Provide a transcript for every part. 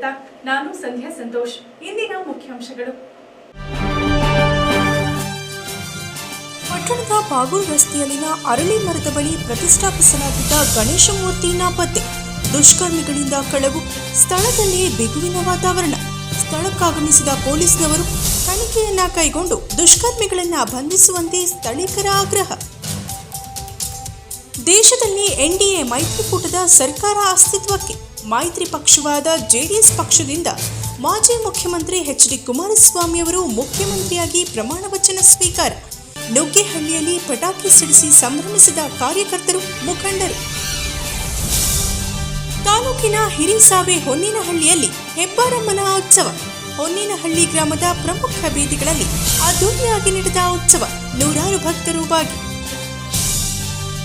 ಸ್ವಾಗತ ನಾನು ಸಂಧ್ಯಾ ಸಂತೋಷ್. ಇಂದಿನ ಮುಖ್ಯಾಂಶಗಳು. ಪಟ್ಟಣದ ಬಾಗೂರು ರಸ್ತೆಯಲ್ಲಿನ ಅರಳಿ ಮರದ ಬಳಿ ಪ್ರತಿಷ್ಠಾಪಿಸಲಾಗಿದ್ದ ಗಣೇಶ ಮೂರ್ತಿ ನಾಪತ್ತೆ ದುಷ್ಕರ್ಮಿಗಳಿಂದ ಕಳವು. ಸ್ಥಳದಲ್ಲಿ ಬಿಗುವಿನ ವಾತಾವರಣ. ಸ್ಥಳಕ್ಕಾಗಮಿಸಿದ ಪೊಲೀಸ್ನವರು ತನಿಖೆಯನ್ನ ಕೈಗೊಂಡು ದುಷ್ಕರ್ಮಿಗಳನ್ನ ಬಂಧಿಸುವಂತೆ ಸ್ಥಳೀಕರ ಆಗ್ರಹ. ದೇಶದಲ್ಲಿ ಎನ್ಡಿಎ ಮೈತ್ರಿಕೂಟದ ಸರ್ಕಾರ ಅಸ್ತಿತ್ವಕ್ಕೆ. ಮೈತ್ರಿ ಪಕ್ಷವಾದ ಜೆಡಿಎಸ್ ಪಕ್ಷದಿಂದ ಮಾಜಿ ಮುಖ್ಯಮಂತ್ರಿ ಎಚ್ ಡಿ ಕುಮಾರಸ್ವಾಮಿ ಅವರು ಮುಖ್ಯಮಂತ್ರಿಯಾಗಿ ಪ್ರಮಾಣ ವಚನ ಸ್ವೀಕಾರ. ನುಗ್ಗೆಹಳ್ಳಿಯಲ್ಲಿ ಪಟಾಕಿ ಸಿಡಿಸಿ ಸಂಭ್ರಮಿಸಿದ ಕಾರ್ಯಕರ್ತರು ಮುಖಂಡರು. ತಾಲೂಕಿನ ಹಿರಿಸಾವೆ ಹೊನ್ನಿನಹಳ್ಳಿಯಲ್ಲಿ ಹೆಬ್ಬಾರಮ್ಮನ ಉತ್ಸವ. ಹೊನ್ನಿನಹಳ್ಳಿ ಗ್ರಾಮದ ಪ್ರಮುಖ ಬೀದಿಗಳಲ್ಲಿ ಅದ್ದೂರಿಯಾಗಿ ನಡೆದ ಉತ್ಸವ. ನೂರಾರು ಭಕ್ತರು ಭಾಗಿ.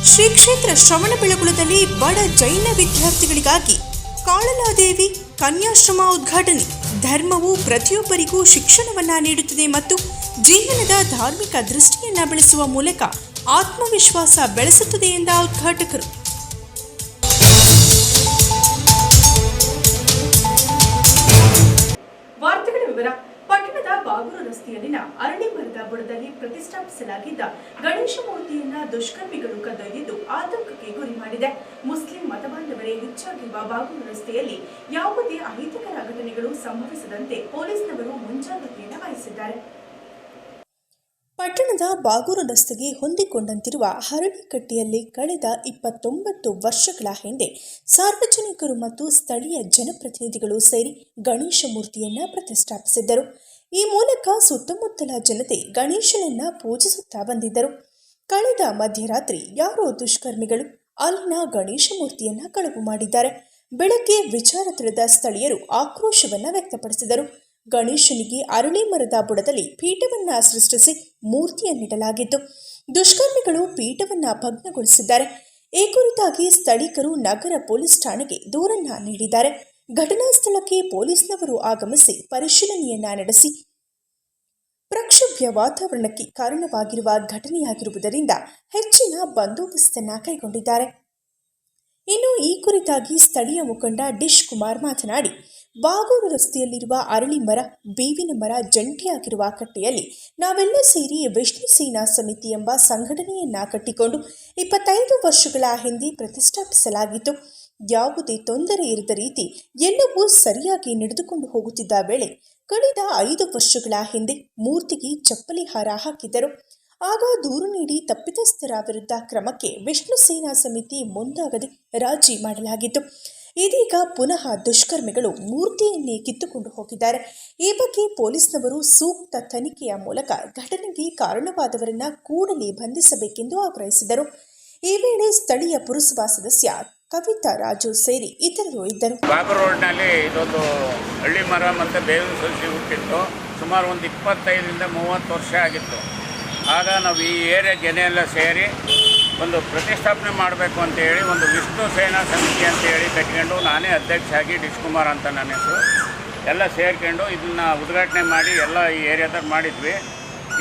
ಶ್ರೀ ಕ್ಷೇತ್ರ ಶ್ರವಣಬೆಳಗೊಳದಲ್ಲಿ ಬಡ ಜೈನ ವಿದ್ಯಾರ್ಥಿಗಳಿಗಾಗಿ ಕಾಳಲಾದೇವಿ ಕನ್ಯಾಶ್ರಮ ಉದ್ಘಾಟನೆ. ಧರ್ಮವು ಪ್ರತಿಯೊಬ್ಬರಿಗೂ ಶಿಕ್ಷಣವನ್ನ ನೀಡುತ್ತದೆ ಮತ್ತು ಜೀವನದ ಧಾರ್ಮಿಕ ದೃಷ್ಟಿಯನ್ನ ಬೆಳೆಸುವ ಮೂಲಕ ಆತ್ಮವಿಶ್ವಾಸ ಬೆಳೆಸುತ್ತದೆ ಎಂದ ಉದ್ಘಾಟಕರು. ಪಟ್ಟಣದ ಬಾಗೂರು ರಸ್ತೆಯಲ್ಲಿನ ಅರಣ್ಯ ಮರದ ಬುಡದಲ್ಲಿ ಪ್ರತಿಷ್ಠಾಪಿಸಲಾಗಿದ್ದ ಗಣೇಶ ಮೂರ್ತಿಯನ್ನ ದುಷ್ಕರ್ಮಿಗಳು ಕದ್ದೊಯ್ದಿದ್ದು ಆತಂಕಕ್ಕೆ ಗುರಿ ಮಾಡಿದೆ ಮುಸ್ಲಿಂ ಮತಬಾಂಧವರೇ ಹೆಚ್ಚಾಗಿರುವ ಬಾಗೂರು ರಸ್ತೆಯಲ್ಲಿ ಯಾವುದೇ ಅಹಿತಕರ ಘಟನೆಗಳು ಸಂಭವಿಸದಂತೆ ಪೊಲೀಸ್ನವರು ಮುಂಜಾಗ್ರತೆಯನ್ನು ವಹಿಸಿದ್ದಾರೆ. ಪಟ್ಟಣದ ಬಾಗೂರು ರಸ್ತೆಗೆ ಹೊಂದಿಕೊಂಡಂತಿರುವ ಹರಳಿಕಟ್ಟೆಯಲ್ಲಿ ಕಳೆದ ಇಪ್ಪತ್ತೊಂಬತ್ತು ವರ್ಷಗಳ ಹಿಂದೆ ಸಾರ್ವಜನಿಕರು ಮತ್ತು ಸ್ಥಳೀಯ ಜನಪ್ರತಿನಿಧಿಗಳು ಸೇರಿ ಗಣೇಶ ಮೂರ್ತಿಯನ್ನು ಪ್ರತಿಷ್ಠಾಪಿಸಿದ್ದರು. ಈ ಮೂಲಕ ಸುತ್ತಮುತ್ತಲ ಜನತೆ ಗಣೇಶನನ್ನ ಪೂಜಿಸುತ್ತಾ ಬಂದಿದ್ದರು. ಕಳೆದ ಮಧ್ಯರಾತ್ರಿ ಯಾರೋ ದುಷ್ಕರ್ಮಿಗಳು ಅಲ್ಲಿನ ಗಣೇಶ ಮೂರ್ತಿಯನ್ನ ಕಳವು ಮಾಡಿದ್ದಾರೆ. ಬೆಳಗ್ಗೆ ವಿಚಾರ ತಿಳಿದ ಸ್ಥಳೀಯರು ಆಕ್ರೋಶವನ್ನ ವ್ಯಕ್ತಪಡಿಸಿದರು. ಗಣೇಶನಿಗೆ ಅರಳಿ ಮರದ ಬುಡದಲ್ಲಿ ಪೀಠವನ್ನ ಸೃಷ್ಟಿಸಿ ಮೂರ್ತಿಯನ್ನಿಡಲಾಗಿತ್ತು. ದುಷ್ಕರ್ಮಿಗಳು ಪೀಠವನ್ನ ಭಗ್ನಗೊಳಿಸಿದ್ದಾರೆ. ಈ ಕುರಿತಾಗಿ ಸ್ಥಳೀಕರು ನಗರ ಪೊಲೀಸ್ ಠಾಣೆಗೆ ದೂರನ್ನ ನೀಡಿದ್ದಾರೆ. ಘಟನಾ ಸ್ಥಳಕ್ಕೆ ಪೊಲೀಸ್ನವರು ಆಗಮಿಸಿ ಪರಿಶೀಲನೆಯನ್ನ ನಡೆಸಿ ಪ್ರಕ್ಷುಬ್ಧ ವಾತಾವರಣಕ್ಕೆ ಕಾರಣವಾಗಿರುವ ಘಟನೆಯಾಗಿರುವುದರಿಂದ ಹೆಚ್ಚಿನ ಬಂದೋಬಸ್ತನ್ನ ಕೈಗೊಂಡಿದ್ದಾರೆ. ಇನ್ನು ಈ ಕುರಿತಾಗಿ ಸ್ಥಳೀಯ ಮುಖಂಡ ಡಿಶ್ ಕುಮಾರ್ ಮಾತನಾಡಿ, ಬಾಗೂರು ರಸ್ತೆಯಲ್ಲಿರುವ ಅರಳಿ ಮರ, ಬೇವಿನ ಮರ ಜಂಟಿಯಾಗಿರುವ ಕಟ್ಟೆಯಲ್ಲಿ ನಾವೆಲ್ಲ ಸೇರಿ ವಿಷ್ಣು ಸೇನಾ ಸಮಿತಿ ಎಂಬ ಸಂಘಟನೆಯನ್ನ ಕಟ್ಟಿಕೊಂಡು ಇಪ್ಪತ್ತೈದು ವರ್ಷಗಳ ಹಿಂದೆ ಪ್ರತಿಷ್ಠಾಪಿಸಲಾಗಿತ್ತು. ಯಾವುದೇ ತೊಂದರೆ ಇರದ ರೀತಿ ಎಲ್ಲವೂ ಸರಿಯಾಗಿ ನಡೆದುಕೊಂಡು ಹೋಗುತ್ತಿದ್ದ ವೇಳೆ ಕಳೆದ ಐದು ವರ್ಷಗಳ ಹಿಂದೆ ಮೂರ್ತಿಗೆ ಚಪ್ಪಲಿ ಹಾರ ಹಾಕಿದ್ದರು ಆಗ ದೂರು ನೀಡಿ ತಪ್ಪಿತಸ್ಥರ ವಿರುದ್ಧ ಕ್ರಮಕ್ಕೆ ವಿಷ್ಣು ಸೇನಾ ಸಮಿತಿ ಮುಂದಾಗದೆ ರಾಜಿ ಮಾಡಲಾಗಿತ್ತು. ಇದೀಗ ಪುನಃ ದುಷ್ಕರ್ಮಿಗಳು ಮೂರ್ತಿಯನ್ನೇ ಕಿತ್ತುಕೊಂಡು ಹೋಗಿದ್ದಾರೆ. ಈ ಬಗ್ಗೆ ಪೊಲೀಸ್ನವರು ಸೂಕ್ತ ತನಿಖೆಯ ಮೂಲಕ ಘಟನೆಗೆ ಕಾರಣವಾದವರನ್ನ ಕೂಡಲೇ ಬಂಧಿಸಬೇಕೆಂದು ಆಗ್ರಹಿಸಿದರು. ಈ ವೇಳೆ ಸ್ಥಳೀಯ ಪುರಸಭಾ ಸದಸ್ಯ ಕವಿತಾ ರಾಜು ಸೇರಿ ಇತರರು ಇದ್ದರು. ಬಾಬರ್ ರೋಡ್ನಲ್ಲಿ ಇದೊಂದು ಹಳ್ಳಿ ಮರ ಮತ್ತು ಬೇವಿನ ಸಸಿ ಹುಟ್ಟಿತ್ತು. ಸುಮಾರು ಒಂದು ಇಪ್ಪತ್ತೈದರಿಂದ ಮೂವತ್ತು ವರ್ಷ ಆಗಿತ್ತು. ಆಗ ನಾವು ಈ ಏರಿಯಾ ಜನ ಎಲ್ಲ ಸೇರಿ ಒಂದು ಪ್ರತಿಷ್ಠಾಪನೆ ಮಾಡಬೇಕು ಅಂತ ಹೇಳಿ ಒಂದು ವಿಷ್ಣು ಸೇನಾ ಸಮಿತಿ ಅಂತ ಹೇಳಿ ಕಟ್ಕೊಂಡು ನಾನೇ ಅಧ್ಯಕ್ಷ ಆಗಿ ಡಿಶ್ ಕುಮಾರ್ ಅಂತ ನನ್ನ ಹೆಸರು. ಎಲ್ಲ ಸೇರ್ಕೊಂಡು ಇದನ್ನು ಉದ್ಘಾಟನೆ ಮಾಡಿ ಎಲ್ಲ ಈ ಏರಿಯಾದಾಗ ಮಾಡಿದ್ವಿ.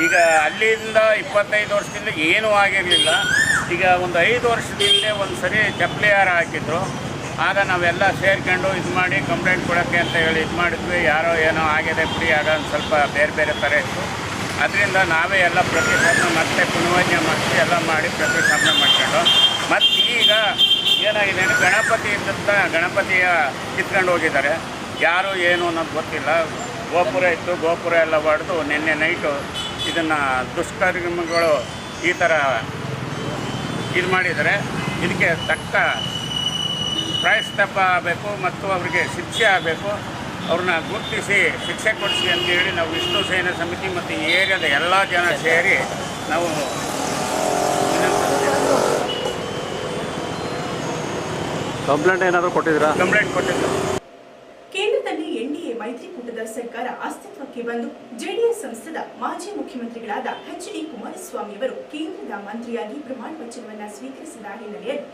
ಈಗ ಅಲ್ಲಿಂದ ಇಪ್ಪತ್ತೈದು ವರ್ಷದಿಂದ ಏನೂ ಆಗಿರಲಿಲ್ಲ. ಈಗ ಒಂದು ಐದು ವರ್ಷದಿಂದ ಒಂದು ಸರಿ ಚಪ್ಪಲಿ ಹಾರ ಹಾಕಿದ್ರು. ಆಗ ನಾವೆಲ್ಲ ಸೇರ್ಕೊಂಡು ಇದು ಮಾಡಿ ಕಂಪ್ಲೇಂಟ್ ಕೊಡೋಕ್ಕೆ ಅಂತ ಹೇಳಿ ಇದು ಮಾಡಿದ್ವಿ. ಯಾರೋ ಏನೋ ಆಗಿದೆ ಬಿಡಿ, ಆಗ ಒಂದು ಸ್ವಲ್ಪ ಬೇರೆ ಬೇರೆ ಥರ ಇತ್ತು. ಅದರಿಂದ ನಾವೇ ಎಲ್ಲ ಪ್ರತಿಷ್ಠಾಪನೆ ಮತ್ತೆ ಪುನವಜ್ಞೆ ಮಾಡಿಸಿ ಎಲ್ಲ ಮಾಡಿ ಪ್ರತಿಷ್ಠಾಪನೆ ಮಾಡ್ಕೊಂಡು. ಮತ್ತು ಈಗ ಏನಾಗಿದೆ ಅಂದರೆ ಗಣಪತಿ ಇದ್ದಂಥ ಗಣಪತಿಯ ಕಿತ್ಕೊಂಡು ಹೋಗಿದ್ದಾರೆ. ಯಾರು ಏನು ಅನ್ನೋದು ಗೊತ್ತಿಲ್ಲ. ಗೋಪುರ ಇತ್ತು, ಗೋಪುರ ಎಲ್ಲ ಹೊಡೆದು ನಿನ್ನೆ ನೈಟು ಇದನ್ನು ದುಷ್ಕರ್ಮಿಗಳು ಈ ಥರ ಇದು ಮಾಡಿದರೆ ಇದಕ್ಕೆ ತಕ್ಕ ಪ್ರಾಯಸ್ತಪ್ಪ ಆಗಬೇಕು ಮತ್ತು ಅವರಿಗೆ ಶಿಕ್ಷೆ ಆಗಬೇಕು. ಅವ್ರನ್ನ ಗುರುತಿಸಿ ಶಿಕ್ಷೆ ಕೊಡಿಸಿ ಅಂತೇಳಿ ನಾವು ವಿಷ್ಣು ಸೇನಾ ಸಮಿತಿ ಮತ್ತು ಈ ಏರಿಯಾದ ಎಲ್ಲ ಜನ ಸೇರಿ ನಾವು ಕಂಪ್ಲೇಂಟ್ ಏನಾದರೂ ಕೊಟ್ಟಿದ್ದೀರಾ? ಕಂಪ್ಲೇಂಟ್ ಕೊಟ್ಟಿದ್ದು ಕೇಂದ್ರದಲ್ಲಿ ಎನ್ಡಿಎ ಮೈತ್ರಿಕೂಟದ ಸರ್ಕಾರ ಅಸ್ತಿತ್ವಕ್ಕೆ ಬಂದು ಜೆಡಿಎಸ್ ಸಂಸದ ಮಾಜಿ ಮುಖ್ಯಮಂತ್ರಿಗಳಾದ ಎಚ್ ಡಿ ಕುಮಾರಸ್ವಾಮಿ ಅವರು ಕೇಂದ್ರದ ಮಂತ್ರಿಯಾಗಿ ಪ್ರಮಾಣ ವಚನವನ್ನು ಸ್ವೀಕರಿಸಿದ ಹಿನ್ನೆಲೆಯಲ್ಲಿ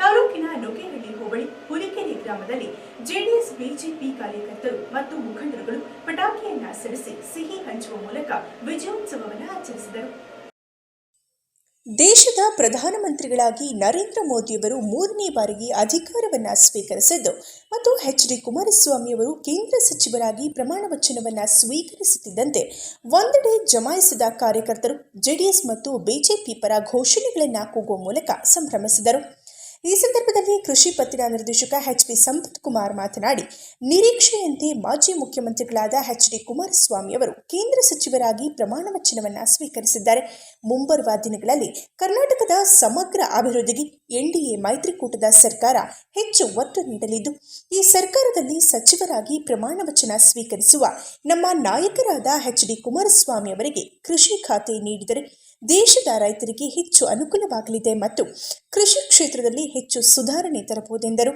ತಾಲೂಕಿನ ನುಗೇಹಳ್ಳಿ ಹೋಬಳಿ ಹುಲಿಕೆರೆ ಗ್ರಾಮದಲ್ಲಿ ಜೆಡಿಎಸ್ ಬಿಜೆಪಿ ಕಾರ್ಯಕರ್ತರು ಮತ್ತು ಮುಖಂಡರುಗಳು ಪಟಾಕಿಯನ್ನ ಸಿಡಿಸಿ ಸಿಹಿ ಹಂಚುವ ಮೂಲಕ ವಿಜಯೋತ್ಸವವನ್ನು ಆಚರಿಸಿದರು. ದೇಶದ ಪ್ರಧಾನಮಂತ್ರಿಗಳಾಗಿ ನರೇಂದ್ರ ಮೋದಿಯವರು ಮೂರನೇ ಬಾರಿಗೆ ಅಧಿಕಾರವನ್ನು ಸ್ವೀಕರಿಸಿದ್ದು ಮತ್ತು ಎಚ್ ಡಿ ಕುಮಾರಸ್ವಾಮಿಯವರು ಕೇಂದ್ರ ಸಚಿವರಾಗಿ ಪ್ರಮಾಣ ವಚನವನ್ನು ಸ್ವೀಕರಿಸುತ್ತಿದ್ದಂತೆ ಒಂದೆಡೆ ಜಮಾಯಿಸಿದ ಕಾರ್ಯಕರ್ತರು ಜೆಡಿಎಸ್ ಮತ್ತು ಬಿಜೆಪಿ ಪರ ಘೋಷಣೆಗಳನ್ನು ಕೂಗುವ ಮೂಲಕ ಸಂಭ್ರಮಿಸಿದರು. ಈ ಸಂದರ್ಭದಲ್ಲಿ ಕೃಷಿ ಪತ್ತಿನ ನಿರ್ದೇಶಕ ಎಚ್ ಪಿ ಸಂಪತ್ ಕುಮಾರ್ ಮಾತನಾಡಿ, ನಿರೀಕ್ಷೆಯಂತೆ ಮಾಜಿ ಮುಖ್ಯಮಂತ್ರಿಗಳಾದ ಎಚ್ ಡಿ ಕುಮಾರಸ್ವಾಮಿ ಅವರು ಕೇಂದ್ರ ಸಚಿವರಾಗಿ ಪ್ರಮಾಣ ವಚನವನ್ನು ಸ್ವೀಕರಿಸಿದ್ದಾರೆ. ಮುಂಬರುವ ದಿನಗಳಲ್ಲಿ ಕರ್ನಾಟಕದ ಸಮಗ್ರ ಅಭಿವೃದ್ಧಿಗೆ ಎನ್ಡಿಎ ಮೈತ್ರಿಕೂಟದ ಸರ್ಕಾರ ಹೆಚ್ಚು ಒತ್ತು ನೀಡಲಿದ್ದು, ಈ ಸರ್ಕಾರದಲ್ಲಿ ಸಚಿವರಾಗಿ ಪ್ರಮಾಣ ವಚನ ಸ್ವೀಕರಿಸುವ ನಮ್ಮ ನಾಯಕರಾದ ಎಚ್ ಡಿ ಕುಮಾರಸ್ವಾಮಿ ಅವರಿಗೆ ಕೃಷಿ ಖಾತೆ ನೀಡಿದರೆ ದೇಶದ ರೈತರಿಗೆ ಹೆಚ್ಚು ಅನುಕೂಲವಾಗಲಿದೆ ಮತ್ತು ಕೃಷಿ ಕ್ಷೇತ್ರದಲ್ಲಿ ಹೆಚ್ಚು ಸುಧಾರಣೆ ತರಬಹುದೆಂದರು.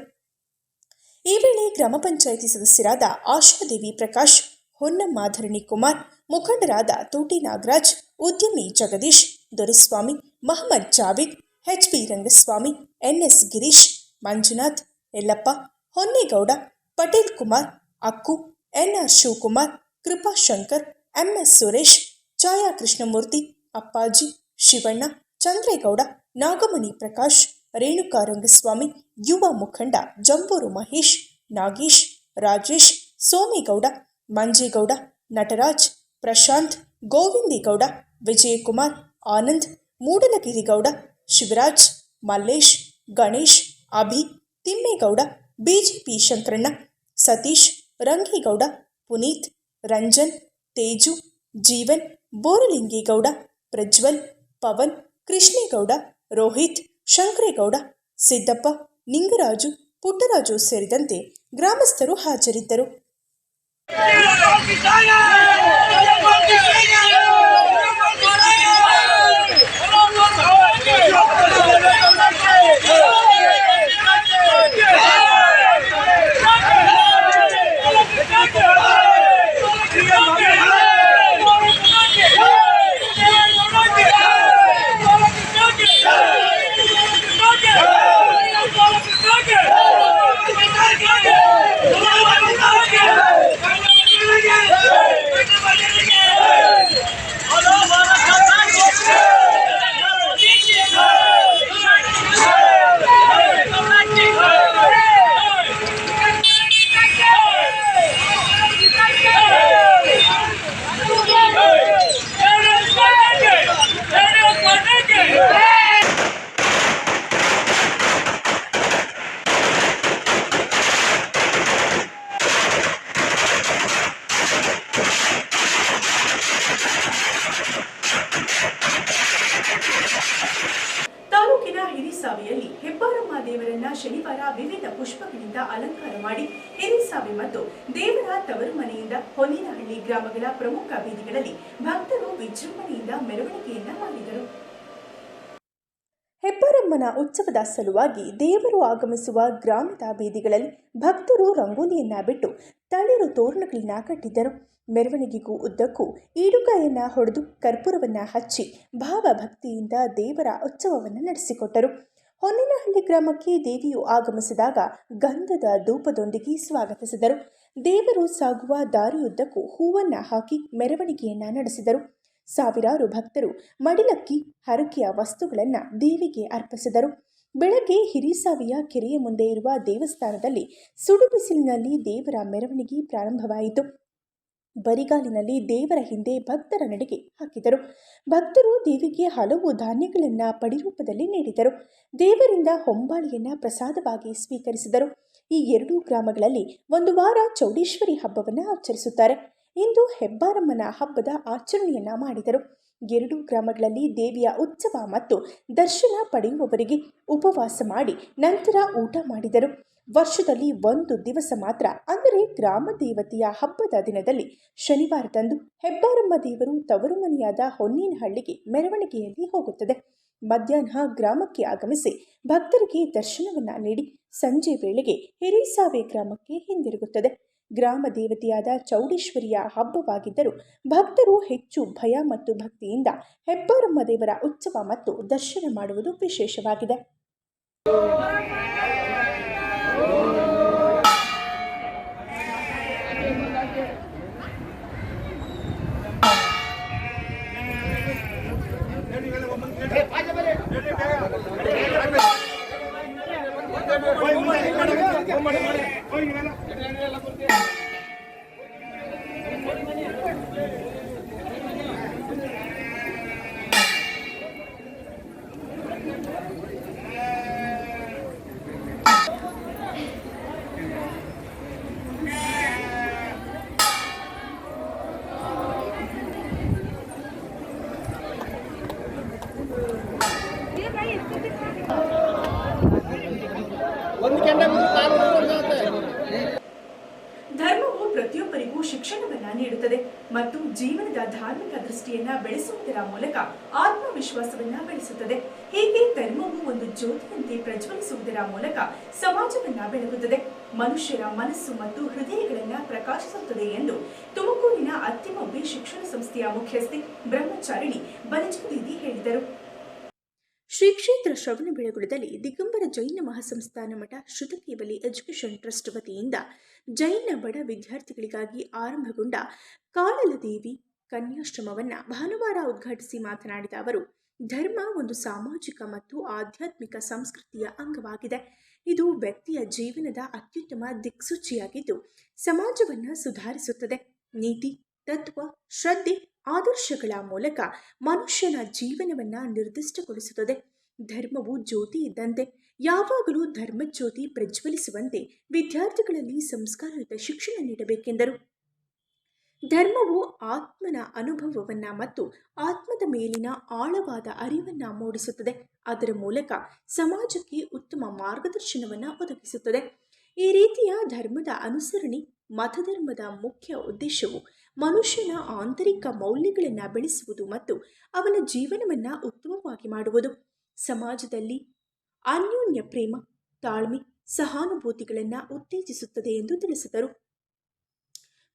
ಈ ವೇಳೆ ಗ್ರಾಮ ಪಂಚಾಯಿತಿ ಸದಸ್ಯರಾದ ಆಶಾದೇವಿ ಪ್ರಕಾಶ್ ಹೊನ್ನಮ್ಮ ಧರಣಿ ಕುಮಾರ್, ಮುಖಂಡರಾದ ತೋಟಿ ನಾಗರಾಜ್, ಉದ್ಯಮಿ Jagadish, Doreswamy, Mohammed Javid, H P Rangaswamy NS Girish, Manjunath, Yallappa, Honnegowda, Patel Kumar, Akku NR Shivakumar Krupashankar MS Suresh Chaya Krishnamurthy Appaji, Shivanna, Chandregowda, Nagamani Prakash Renuka Rangaswamy ಯುವ ಮುಖಂಡ ಜಂಬೂರು ಮಹೇಶ್, ನಾಗೇಶ್, ರಾಜೇಶ್, ಸೋಮೇಗೌಡ, ಮಂಜೇಗೌಡ, ನಟರಾಜ್, ಪ್ರಶಾಂತ್, ಗೋವಿಂದೇಗೌಡ, ವಿಜಯಕುಮಾರ್, ಆನಂದ್, ಮೂಡಲಗಿರಿಗೌಡ, ಶಿವರಾಜ್, ಮಲ್ಲೇಶ್, ಗಣೇಶ್, ಅಭಿ, ತಿಮ್ಮೇಗೌಡ, ಬಿಜೆಪಿ ಶಂಕರಣ್ಣ, ಸತೀಶ್, ರಂಗೇಗೌಡ, ಪುನೀತ್, ರಂಜನ್, ತೇಜು, ಜೀವನ್, ಬೋರಲಿಂಗೇಗೌಡ ಪ್ರಜ್ವಲ್ ಪವನ್ ಕೃಷ್ಣೇಗೌಡ ರೋಹಿತ್ ಶಂಕರೇಗೌಡ ಸಿದ್ದಪ್ಪ ನಿಂಗರಾಜು ಪುಟ್ಟರಾಜು ಸೇರಿದಂತೆ ಗ್ರಾಮಸ್ಥರು ಹಾಜರಿದ್ದರು. ಗ್ರಾಮಗಳ ಪ್ರಮುಖ ಬೀದಿಗಳಲ್ಲಿ ಭಕ್ತರು ವಿಜೃಂಭಣೆಯಿಂದ ಮೆರವಣಿಗೆಯನ್ನ ಮಾಡಿದರು. ಹೆಬ್ಬಾರಮ್ಮನ ಉತ್ಸವದ ಸಲುವಾಗಿ ದೇವರು ಆಗಮಿಸುವ ಗ್ರಾಮದ ಬೀದಿಗಳಲ್ಲಿ ಭಕ್ತರು ರಂಗೋಲಿಯನ್ನ ಬಿಟ್ಟು ತಳಿರು ತೋರಣಗಳನ್ನ ಕಟ್ಟಿದ್ದರು. ಮೆರವಣಿಗೆಗೂ ಉದ್ದಕ್ಕೂ ಈಡುಕಾಯನ್ನ ಹೊಡೆದು ಕರ್ಪೂರವನ್ನ ಹಚ್ಚಿ ಭಾವಭಕ್ತಿಯಿಂದ ದೇವರ ಉತ್ಸವವನ್ನು ನಡೆಸಿಕೊಟ್ಟರು. ಹೊನ್ನಿನಹಳ್ಳಿ ಗ್ರಾಮಕ್ಕೆ ದೇವಿಯು ಆಗಮಿಸಿದಾಗ ಗಂಧದ ಧೂಪದೊಂದಿಗೆ ಸ್ವಾಗತಿಸಿದರು. ದೇವರು ಸಾಗುವ ದಾರಿಯುದ್ದಕ್ಕೂ ಹೂವನ್ನ ಹಾಕಿ ಮೆರವಣಿಗೆಯನ್ನ ನಡೆಸಿದರು. ಸಾವಿರಾರು ಭಕ್ತರು ಮಡಿಲಕ್ಕಿ ಹರಕೆಯ ವಸ್ತುಗಳನ್ನು ದೇವಿಗೆ ಅರ್ಪಿಸಿದರು. ಬೆಳಗ್ಗೆ ಹಿರಿಸಾವಿಯ ಕೆರೆಯ ಮುಂದೆ ಇರುವ ದೇವಸ್ಥಾನದಲ್ಲಿ ಸುಡುಬಿಸಿಲಿನಲ್ಲಿ ದೇವರ ಮೆರವಣಿಗೆ ಪ್ರಾರಂಭವಾಯಿತು. ಬರಿಗಾಲಿನಲ್ಲಿ ದೇವರ ಹಿಂದೆ ಭಕ್ತರ ನಡೆಗೆ ಹಾಕಿದರು. ಭಕ್ತರು ದೇವಿಗೆ ಹಲವು ಧಾನ್ಯಗಳನ್ನು ಪಡಿರೂಪದಲ್ಲಿ ನೀಡಿದರು. ದೇವರಿಂದ ಹೊಂಬಾಳಿಯನ್ನ ಪ್ರಸಾದವಾಗಿ ಸ್ವೀಕರಿಸಿದರು. ಈ ಎರಡೂ ಗ್ರಾಮಗಳಲ್ಲಿ ಒಂದು ವಾರ ಚೌಡೇಶ್ವರಿ ಹಬ್ಬವನ್ನು ಆಚರಿಸುತ್ತಾರೆ. ಇಂದು ಹೆಬ್ಬಾರಮ್ಮನ ಹಬ್ಬದ ಆಚರಣೆಯನ್ನ ಮಾಡಿದರು. ಎರಡೂ ಗ್ರಾಮಗಳಲ್ಲಿ ದೇವಿಯ ಉತ್ಸವ ಮತ್ತು ದರ್ಶನ ಪಡೆಯುವವರಿಗೆ ಉಪವಾಸ ಮಾಡಿ ನಂತರ ಊಟ ಮಾಡಿದರು. ವರ್ಷದಲ್ಲಿ ಒಂದು ದಿವಸ ಮಾತ್ರ, ಅಂದರೆ ಗ್ರಾಮ ದೇವತೆಯ ಹಬ್ಬದ ದಿನದಲ್ಲಿ ಶನಿವಾರದಂದು ಹೆಬ್ಬಾರಮ್ಮ ದೇವರು ತವರು ಮನೆಯಾದ ಹೊನ್ನಿನಹಳ್ಳಿಗೆ ಮೆರವಣಿಗೆಯಲ್ಲಿ ಹೋಗುತ್ತದೆ. ಮಧ್ಯಾಹ್ನ ಗ್ರಾಮಕ್ಕೆ ಆಗಮಿಸಿ ಭಕ್ತರಿಗೆ ದರ್ಶನವನ್ನ ನೀಡಿ ಸಂಜೆ ವೇಳೆಗೆ ಹಿರಿಸಾವೆ ಗ್ರಾಮಕ್ಕೆ ಹಿಂದಿರುಗುತ್ತದೆ. ಗ್ರಾಮ ದೇವತೆಯಾದ ಚೌಡೇಶ್ವರಿಯ ಹಬ್ಬವಾಗಿದ್ದರೂ ಭಕ್ತರು ಹೆಚ್ಚು ಭಯ ಮತ್ತು ಭಕ್ತಿಯಿಂದ ಹೆಬ್ಬಾರಮ್ಮ ದೇವರ ಉತ್ಸವ ಮತ್ತು ದರ್ಶನ ಮಾಡುವುದು ವಿಶೇಷವಾಗಿದೆ ಪಾಜ ಧರ್ಮವು ಪ್ರತಿಯೊಬ್ಬರಿಗೂ ಶಿಕ್ಷಣವನ್ನ ನೀಡುತ್ತದೆ ಮತ್ತು ಜೀವನದ ಧಾರ್ಮಿಕ ದೃಷ್ಟಿಯನ್ನ ಬೆಳೆಸುವುದರ ಮೂಲಕ ಆತ್ಮವಿಶ್ವಾಸವನ್ನ ಬೆಳೆಸುತ್ತದೆ. ಹೀಗೆ ಧರ್ಮವು ಒಂದು ಜ್ಯೋತಿಯಂತೆ ಪ್ರಜ್ವಲಿಸುವುದರ ಮೂಲಕ ಸಮಾಜವನ್ನ ಬೆಳಗುತ್ತದೆ. ಮನುಷ್ಯರ ಮನಸ್ಸು ಮತ್ತು ಹೃದಯಗಳನ್ನ ಪ್ರಕಾಶಿಸುತ್ತದೆ ಎಂದು ತುಮಕೂರಿನ ಅತ್ತಿಮಬ್ಬೆ ಶಿಕ್ಷಣ ಸಂಸ್ಥೆಯ ಮುಖ್ಯಸ್ಥೆ ಬ್ರಹ್ಮಚಾರಿಣಿ ಬನಜದೀದಿ ಹೇಳಿದರು. ಶ್ರೀ ಕ್ಷೇತ್ರ ಶ್ರವಣ ಬೆಳಗುಳದಲ್ಲಿ ದಿಗಂಬರ ಜೈನ ಮಹಾಸಂಸ್ಥಾನ ಮಠ ಶ್ರುತಕೇವಲಿ ಎಜುಕೇಷನ್ ಟ್ರಸ್ಟ್ ವತಿಯಿಂದ ಜೈನ ಬಡ ವಿದ್ಯಾರ್ಥಿಗಳಿಗಾಗಿ ಆರಂಭಗೊಂಡ ಕಾಳಲದೇವಿ ಕನ್ಯಾಶ್ರಮವನ್ನು ಭಾನುವಾರ ಉದ್ಘಾಟಿಸಿ ಮಾತನಾಡಿದ ಅವರು, ಧರ್ಮ ಒಂದು ಸಾಮಾಜಿಕ ಮತ್ತು ಆಧ್ಯಾತ್ಮಿಕ ಸಂಸ್ಕೃತಿಯ ಅಂಗವಾಗಿದೆ. ಇದು ವ್ಯಕ್ತಿಯ ಜೀವನದ ಅತ್ಯುತ್ತಮ ದಿಕ್ಸೂಚಿಯಾಗಿದ್ದು, ಸಮಾಜವನ್ನು ಸುಧಾರಿಸುತ್ತದೆ. ನೀತಿ, ತತ್ವ, ಶ್ರದ್ಧೆ ಆದರ್ಶಗಳ ಮೂಲಕ ಮನುಷ್ಯನ ಜೀವನವನ್ನ ನಿರ್ದಿಷ್ಟಗೊಳಿಸುತ್ತದೆ. ಧರ್ಮವು ಜ್ಯೋತಿ ಇದ್ದಂತೆ, ಯಾವಾಗಲೂ ಧರ್ಮಜ್ಯೋತಿ ಪ್ರಜ್ವಲಿಸುವಂತೆ ವಿದ್ಯಾರ್ಥಿಗಳಲ್ಲಿ ಸಂಸ್ಕಾರಯುತ ಶಿಕ್ಷಣ ನೀಡಬೇಕೆಂದರು. ಧರ್ಮವು ಆತ್ಮನ ಅನುಭವವನ್ನ ಮತ್ತು ಆತ್ಮದ ಮೇಲಿನ ಆಳವಾದ ಅರಿವನ್ನ ಮೂಡಿಸುತ್ತದೆ. ಅದರ ಮೂಲಕ ಸಮಾಜಕ್ಕೆ ಉತ್ತಮ ಮಾರ್ಗದರ್ಶನವನ್ನ ಒದಗಿಸುತ್ತದೆ. ಈ ರೀತಿಯ ಧರ್ಮದ ಅನುಸರಣೆ ಮತಧರ್ಮದ ಮುಖ್ಯ ಉದ್ದೇಶವು ಮನುಷ್ಯನ ಆಂತರಿಕ ಮೌಲ್ಯಗಳನ್ನು ಬೆಳೆಸುವುದು ಮತ್ತು ಅವನ ಜೀವನವನ್ನ ಉತ್ತಮವಾಗಿ ಮಾಡುವುದು. ಸಮಾಜದಲ್ಲಿ ಅನ್ಯೋನ್ಯ ಪ್ರೇಮ, ತಾಳ್ಮೆ, ಸಹಾನುಭೂತಿಗಳನ್ನು ಉತ್ತೇಜಿಸುತ್ತದೆ ಎಂದು ತಿಳಿಸಿದರು.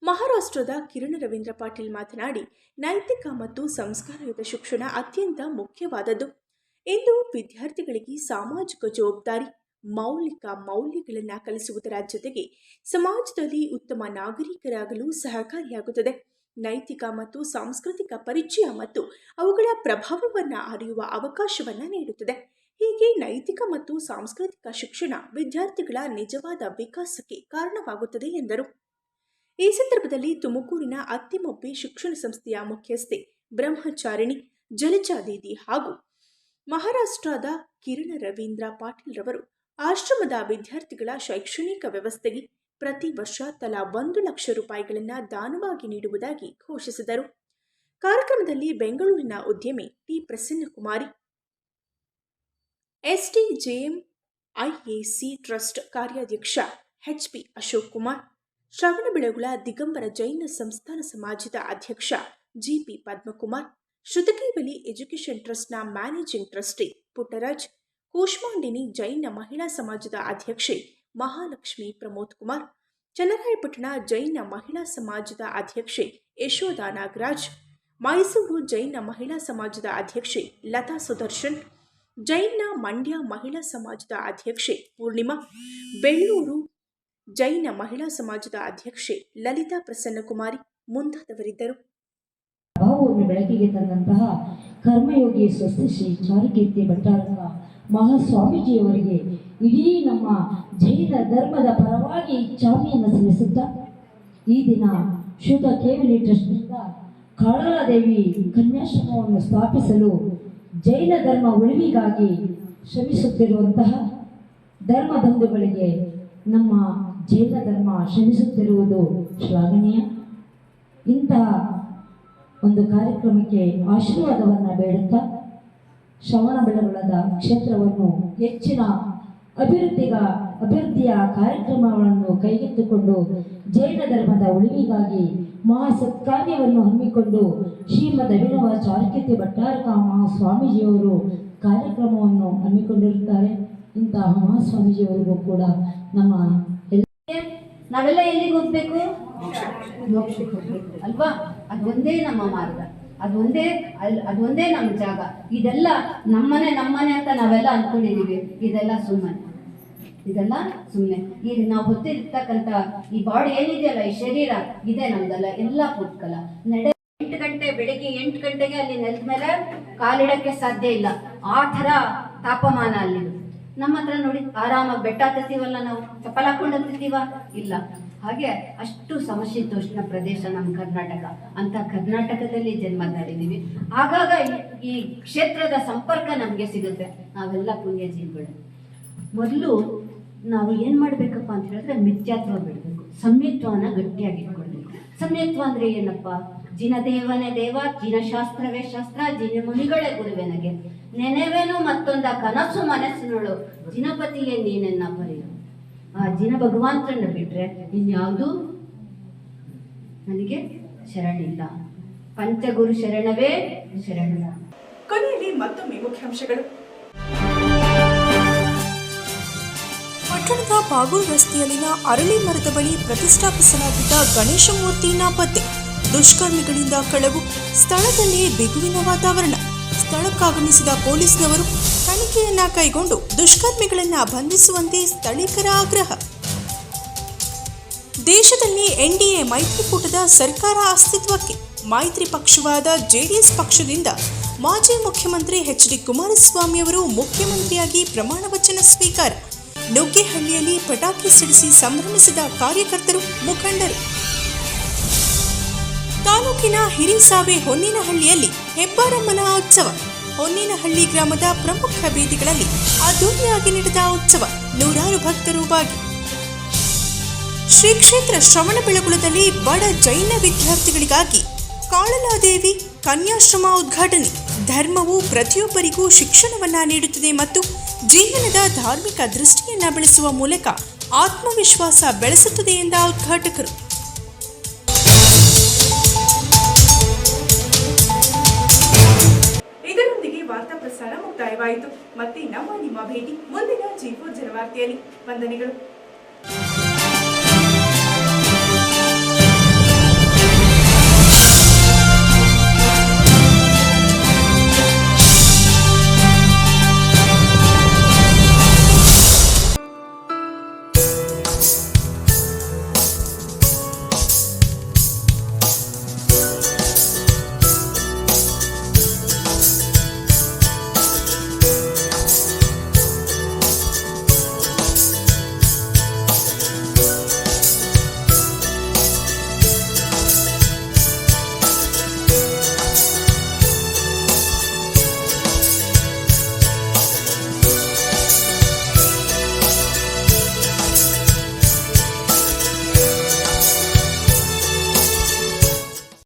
ಮಹಾರಾಷ್ಟ್ರದ ಕಿರಣ್ ರವೀಂದ್ರ ಪಾಟೀಲ್ ಮಾತನಾಡಿ, ನೈತಿಕ ಮತ್ತು ಸಂಸ್ಕಾರಯುತ ಶಿಕ್ಷಣ ಅತ್ಯಂತ ಮುಖ್ಯವಾದದ್ದು. ಇಂದು ವಿದ್ಯಾರ್ಥಿಗಳಿಗೆ ಸಾಮಾಜಿಕ ಜವಾಬ್ದಾರಿ ಮೌಲಿಕ ಮೌಲ್ಯಗಳನ್ನು ಕಲಿಸುವುದರ ಜೊತೆಗೆ ಸಮಾಜದಲ್ಲಿ ಉತ್ತಮ ನಾಗರಿಕರಾಗಲು ಸಹಕಾರಿಯಾಗುತ್ತದೆ. ನೈತಿಕ ಮತ್ತು ಸಾಂಸ್ಕೃತಿಕ ಪರಿಚಯ ಮತ್ತು ಅವುಗಳ ಪ್ರಭಾವವನ್ನು ಅರಿಯುವ ಅವಕಾಶವನ್ನು ನೀಡುತ್ತದೆ. ಹೀಗೆ ನೈತಿಕ ಮತ್ತು ಸಾಂಸ್ಕೃತಿಕ ಶಿಕ್ಷಣ ವಿದ್ಯಾರ್ಥಿಗಳ ನಿಜವಾದ ವಿಕಾಸಕ್ಕೆ ಕಾರಣವಾಗುತ್ತದೆ ಎಂದರು. ಈ ಸಂದರ್ಭದಲ್ಲಿ ತುಮಕೂರಿನ ಅತ್ತಿಮೊಬ್ಬೆ ಶಿಕ್ಷಣ ಸಂಸ್ಥೆಯ ಮುಖ್ಯಸ್ಥೆ ಬ್ರಹ್ಮಚಾರಿಣಿ ಜಲಜಾದೇವಿ ಹಾಗೂ ಮಹಾರಾಷ್ಟ್ರದ ಕಿರಣ ರವೀಂದ್ರ ಪಾಟೀಲ್ ರವರು ಆಶ್ರಮದ ವಿದ್ಯಾರ್ಥಿಗಳ ಶೈಕ್ಷಣಿಕ ವ್ಯವಸ್ಥೆಗೆ ಪ್ರತಿ ವರ್ಷ ತಲಾ ಒಂದು ಲಕ್ಷ ರೂಪಾಯಿಗಳನ್ನು ದಾನವಾಗಿ ನೀಡುವುದಾಗಿ ಘೋಷಿಸಿದರು. ಕಾರ್ಯಕ್ರಮದಲ್ಲಿ ಬೆಂಗಳೂರಿನ ಉದ್ಯಮಿ T. Prasannakumari STJM IAC trust ಕಾರ್ಯಾಧ್ಯಕ್ಷ ಎಚ್ಪಿ ಅಶೋಕ್ ಕುಮಾರ್ ಶ್ರವಣಬೆಳಗುಳ ದಿಗಂಬರ ಜೈನ ಸಂಸ್ಥಾನ ಸಮಾಜದ ಅಧ್ಯಕ್ಷ ಜಿಪಿ ಪದ್ಮಕುಮಾರ್ ಶ್ರುತಕೇವಲಿ ಎಜುಕೇಷನ್ ಟ್ರಸ್ಟ್ನ ಮ್ಯಾನೇಜಿಂಗ್ ಟ್ರಸ್ಟಿ ಪುಟ್ಟರಾಜ್ ಕೂಷ್ಮಾಂಡಿನಿ ಜೈನ ಮಹಿಳಾ ಸಮಾಜದ ಅಧ್ಯಕ್ಷೆ ಮಹಾಲಕ್ಷ್ಮಿ ಪ್ರಮೋದ್ ಕುಮಾರ್, ಚನ್ನರಾಯಪಟ್ಟಣ ಜೈನ ಮಹಿಳಾ ಸಮಾಜದ ಅಧ್ಯಕ್ಷೆ ಯಶೋಧ ನಾಗರಾಜ್, ಮೈಸೂರು ಜೈನ ಮಹಿಳಾ ಸಮಾಜದ ಅಧ್ಯಕ್ಷೆ ಲತಾ ಸುದರ್ಶನ್, ಜೈನ ಮಂಡ್ಯ ಮಹಿಳಾ ಸಮಾಜದ ಅಧ್ಯಕ್ಷೆ ಪೂರ್ಣಿಮಾ, ಬೆಳ್ಳೂರು ಜೈನ ಮಹಿಳಾ ಸಮಾಜದ ಅಧ್ಯಕ್ಷೆ ಲಲಿತಾ ಪ್ರಸನ್ನಕುಮಾರಿ ಮುಂತಾದವರಿದ್ದರು. ಮುಂದಾದವರಿದ್ದರು ಬೆಳಕಿಗೆ ತಂದಂತಹ ಕರ್ಮಯೋಗಿ ಸ್ವಸ್ತಿ ಶ್ರೀ ಚಾರುಕೀರ್ತಿ ಭಟ್ಟಾರಕ ಮಹಾಸ್ವಾಮೀಜಿಯವರಿಗೆ ಇಡೀ ನಮ್ಮ ಜೈನ ಧರ್ಮದ ಪರವಾಗಿ ಚಾಮಿಯನ್ನು ಸಲ್ಲಿಸುತ್ತಾ, ಈ ದಿನ ಶುದ್ಧ ಕೇವಲಿ ಟ್ರಸ್ಟ್ನಿಂದ ಕಾಳಾದೇವಿ ಕನ್ಯಾಶ್ರಮವನ್ನು ಸ್ಥಾಪಿಸಲು ಜೈನ ಧರ್ಮ ಉಳಿವಿಗಾಗಿ ಶ್ರಮಿಸುತ್ತಿರುವಂತಹ ಧರ್ಮ ಬಂಧುಗಳಿಗೆ ನಮ್ಮ ಜೈನ ಧರ್ಮ ಶ್ರಮಿಸುತ್ತಿರುವುದು ಶ್ಲಾಘನೀಯ. ಇಂತಹ ಒಂದು ಕಾರ್ಯಕ್ರಮಕ್ಕೆ ಆಶೀರ್ವಾದವನ್ನು ಬೇಡುತ್ತಾ ಶ್ರವಣಬೆಳಗೊಳದ ಕ್ಷೇತ್ರವನ್ನು ಹೆಚ್ಚಿನ ಅಭಿವೃದ್ಧಿಗ, ಅಭಿವೃದ್ಧಿಯ ಕಾರ್ಯಕ್ರಮಗಳನ್ನು ಕೈಗೆತ್ತಿಕೊಂಡು ಜೈನ ಧರ್ಮದ ಉಳಿವಿಗಾಗಿ ಮಹಾಸತ್ಕಾರ್ಯವನ್ನು ಹಮ್ಮಿಕೊಂಡು ಶ್ರೀಮದ್ ಅಭಿನವ ಚಾರುಕೀರ್ತಿ ಭಟ್ಟಾರಕ ಮಹಾಸ್ವಾಮೀಜಿಯವರು ಕಾರ್ಯಕ್ರಮವನ್ನು ಹಮ್ಮಿಕೊಂಡಿರುತ್ತಾರೆ. ಇಂತಹ ಮಹಾಸ್ವಾಮೀಜಿಯವರಿಗೂ ಕೂಡ ನಮ್ಮ ನಾವೆಲ್ಲ ಎಲ್ಲಿಗೆ ಹೋಗ್ಬೇಕು? ಅಲ್ವಾ? ಅದೊಂದೇ ನಮ್ಮ ಮಾರ್ಗ. ಅದೊಂದೇ ಅಲ್ಲಿ ಅದೊಂದೇ ನಮ್ಮ ಜಾಗ. ಇದೆಲ್ಲ ನಮ್ಮನೆ ನಮ್ಮನೆ ಅಂತ ನಾವೆಲ್ಲ ಅಂದ್ಕೊಂಡಿದ್ದೀವಿ ಇದೆಲ್ಲ ಸುಮ್ಮನೆ. ಇದೆಲ್ಲ ಸುಮ್ಮನೆ. ಈ ನಾವು ಹೊತ್ತಿರ್ತಕ್ಕಂಥ ಈ ಬಾಡಿ ಏನಿದೆಯಲ್ಲ, ಈ ಶರೀರ ಇದೆ ನಮ್ದಲ್ಲ, ಎಲ್ಲ ಪುಟ್ಕಲ. ನಡೆ ಎಂಟು ಗಂಟೆ, ಬೆಳಿಗ್ಗೆ ಎಂಟು ಗಂಟೆಗೆ ಅಲ್ಲಿ ನೆಲದ ಮೇಲೆ ಕಾಲಿಡಕ್ಕೆ ಸಾಧ್ಯ ಇಲ್ಲ. ಆ ಥರ ತಾಪಮಾನ ಅಲ್ಲಿದು. ನಮ್ಮ ಹತ್ರ ನೋಡಿ, ಆರಾಮಾಗಿ ಬೆಟ್ಟ ಹತ್ತೀವಲ್ಲ ನಾವು? ಚಪ್ಪಲ್ ಹಾಕೊಂಡು ಹತ್ತೀವ ಇಲ್ಲ. ಹಾಗೆ ಅಷ್ಟು ಸಮಶೀತೋಷ್ಣ ಪ್ರದೇಶ ನಮ್ಮ ಕರ್ನಾಟಕ. ಅಂತ ಕರ್ನಾಟಕದಲ್ಲಿ ಜನ್ಮ ತಾಳಿದೀವಿ ಆಗಾಗ ಈ- ಕ್ಷೇತ್ರದ ಸಂಪರ್ಕ ನಮಗೆ ಸಿಗುತ್ತೆ. ನಾವೆಲ್ಲ ಪುಣ್ಯಜೀವಿಗಳು. ಮೊದಲು ನಾವು ಏನು ಮಾಡಬೇಕಪ್ಪ ಅಂತ ಹೇಳಿದ್ರೆ ಮಿಥ್ಯಾತ್ವ ಬಿಡಬೇಕು. ಸಂಯುತ್ವನ ಗಟ್ಟಿಯಾಗಿ ಇಟ್ಕೊಳ್ಬೇಕು. ಸಂಯುತ್ವ ಅಂದ್ರೆ ಏನಪ್ಪ? ಜಿನ ದೇವನೇ ದೇವ, ಜಿನಶಾಸ್ತ್ರವೇ ಶಾಸ್ತ್ರ ಜಿನ ಮುನಿಗಳೇ ಗುರುವೆನಗೆ. ನೆನೆವೇನು ಮತ್ತೊಂದ ಕನಸು ಮನಸ್ಸಿನಳು. ದಿನಪತಿಗೆ ನೀನೆನ್ನ ಬರೆಯು. ಆ ದಿನ ಭಗವಂತನ ಬಿಟ್ರೆ ಇನ್ಯಾವುದು ನನಗೆ ಶರಣಿಲ್ಲ. ಪಂಚಗುರು ಶರಣವೇ ಶರಣ. ಕೊನೆಯಲ್ಲಿ ಮತ್ತೊಮ್ಮೆ ಮುಖ್ಯಾಂಶಗಳು. ಪಟ್ಟಣದ ಬಾಗೂರು ರಸ್ತೆಯಲ್ಲಿನ ಅರಳಿ ಮರದ ಬಳಿ ಪ್ರತಿಷ್ಠಾಪಿಸಲಾಗಿದ್ದ ಗಣೇಶ ಮೂರ್ತಿ ನಾಪತ್ತೆ. ದುಷ್ಕರ್ಮಿಗಳಿಂದ ಕಳವು ಸ್ಥಳದಲ್ಲಿ ಬಿಗುವಿನ ವಾತಾವರಣ. ಸ್ಥಳಕ್ಕಾಗಮಿಸಿದ ಪೊಲೀಸ್ನವರು ತನಿಖೆಯನ್ನ ಕೈಗೊಂಡು ದುಷ್ಕರ್ಮಿಗಳನ್ನ ಬಂಧಿಸುವಂತೆ ಸ್ಥಳೀಕರ ಆಗ್ರಹ. ದೇಶದಲ್ಲಿ ಎನ್ಡಿಎ ಮೈತ್ರಿಕೂಟದ ಸರ್ಕಾರ ಅಸ್ತಿತ್ವಕ್ಕೆ ಮೈತ್ರಿ ಪಕ್ಷವಾದ ಜೆಡಿಎಸ್ ಪಕ್ಷದಿಂದ ಮಾಜಿ ಮುಖ್ಯಮಂತ್ರಿ ಎಚ್ ಡಿ ಕುಮಾರಸ್ವಾಮಿ ಅವರು ಮುಖ್ಯಮಂತ್ರಿಯಾಗಿ ಪ್ರಮಾಣ ವಚನ ಸ್ವೀಕಾರ. ನುಗ್ಗೆಹಳ್ಳಿಯಲ್ಲಿ ಪಟಾಕಿ ಸಿಡಿಸಿ ಸಂಭ್ರಮಿಸಿದ ಕಾರ್ಯಕರ್ತರು ಮುಖಂಡರು. ತಾಲೂಕಿನ ಹಿರಿಸಾವೆ ಹೊನ್ನಿನಹಳ್ಳಿಯಲ್ಲಿ ಹೆಬ್ಬಾರಮ್ಮನ ಉತ್ಸವ. ಹೊನ್ನಿನಹಳ್ಳಿ ಗ್ರಾಮದ ಪ್ರಮುಖ ಬೀದಿಗಳಲ್ಲಿ ಅದ್ದೂರಿಯಾಗಿ ನಡೆದ ಉತ್ಸವ ನೂರಾರು ಭಕ್ತರು ಭಾಗಿ. ಶ್ರೀ ಕ್ಷೇತ್ರ ಶ್ರವಣಬೆಳಗೊಳದಲ್ಲಿ ಬಡ ಜೈನ ವಿದ್ಯಾರ್ಥಿಗಳಿಗಾಗಿ ಕಾಳಲಾದೇವಿ ಕನ್ಯಾಶ್ರಮ ಉದ್ಘಾಟನೆ. ಧರ್ಮವು ಪ್ರತಿಯೊಬ್ಬರಿಗೂ ಶಿಕ್ಷಣವನ್ನ ನೀಡುತ್ತದೆ ಮತ್ತು ಜೀವನದ ಧಾರ್ಮಿಕ ದೃಷ್ಟಿಯನ್ನ ಬೆಳೆಸುವ ಮೂಲಕ ಆತ್ಮವಿಶ್ವಾಸ ಬೆಳೆಸುತ್ತದೆ ಎಂದ ಉದ್ಘಾಟಕರು. ಪ್ರಸಾರ ಮುಕ್ತಾಯವಾಯಿತು. ಮತ್ತೆ ನಮ್ಮ ನಿಮ್ಮ ಭೇಟಿ ಮುಂದಿನ ಜೀವೋ ಜನವಾರ್ತೆಯಲ್ಲಿ ವಂದನೆಗಳು.